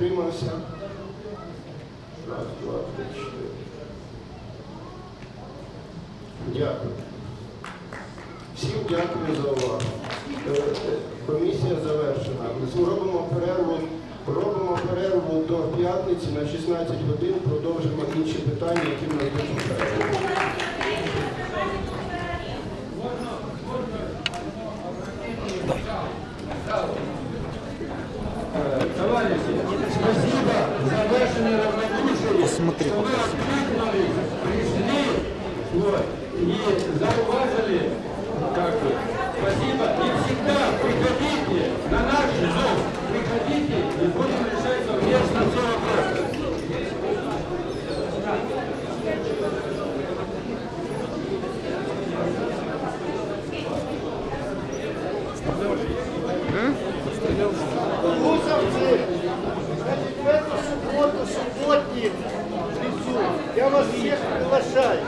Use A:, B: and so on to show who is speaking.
A: утримався? Раз, два, три, чотири. Дякую. Всім дякую за увагу. Е, е, Комісія завершена. Зробимо перерву, робимо перерву до п'ятниці на 16 годин. Продовжимо інші питання, які ми нас
B: Спасибо за ваше неравнодушие.
C: Посмотри,
B: что вы откликнулись, пришли вот, и зауважили. Как бы. Спасибо. И всегда приходите на наш зов. Приходите и будем решать совместно все вопросы.
D: Гусовцы, я вас всех приглашаю.